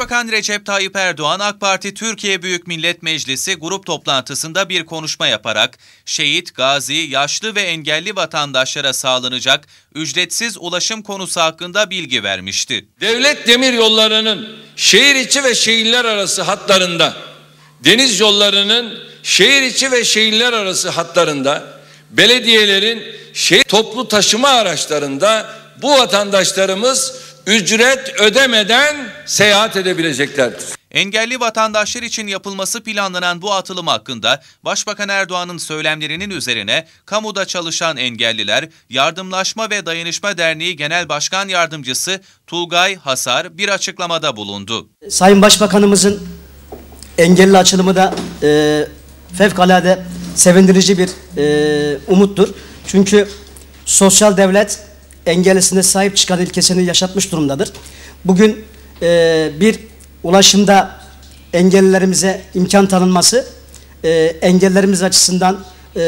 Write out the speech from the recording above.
Başbakan Recep Tayyip Erdoğan AK Parti Türkiye Büyük Millet Meclisi grup toplantısında bir konuşma yaparak şehit, gazi, yaşlı ve engelli vatandaşlara sağlanacak ücretsiz ulaşım konusu hakkında bilgi vermişti. Devlet demir yollarının şehir içi ve şehirler arası hatlarında, deniz yollarının şehir içi ve şehirler arası hatlarında, belediyelerin şehir toplu taşıma araçlarında bu vatandaşlarımız ücret ödemeden seyahat edebileceklerdir. Engelli vatandaşlar için yapılması planlanan bu atılım hakkında Başbakan Erdoğan'ın söylemlerinin üzerine kamuda çalışan engelliler Yardımlaşma ve Dayanışma Derneği Genel Başkan Yardımcısı Tulgay Hasar bir açıklamada bulundu. Sayın Başbakanımızın engelli açılımı da e, fevkalade sevindirici bir e, umuttur. Çünkü sosyal devlet engellisine sahip çıkan ilkesini yaşatmış durumdadır. Bugün e, bir ulaşımda engellilerimize imkan tanınması e, engellerimiz açısından e,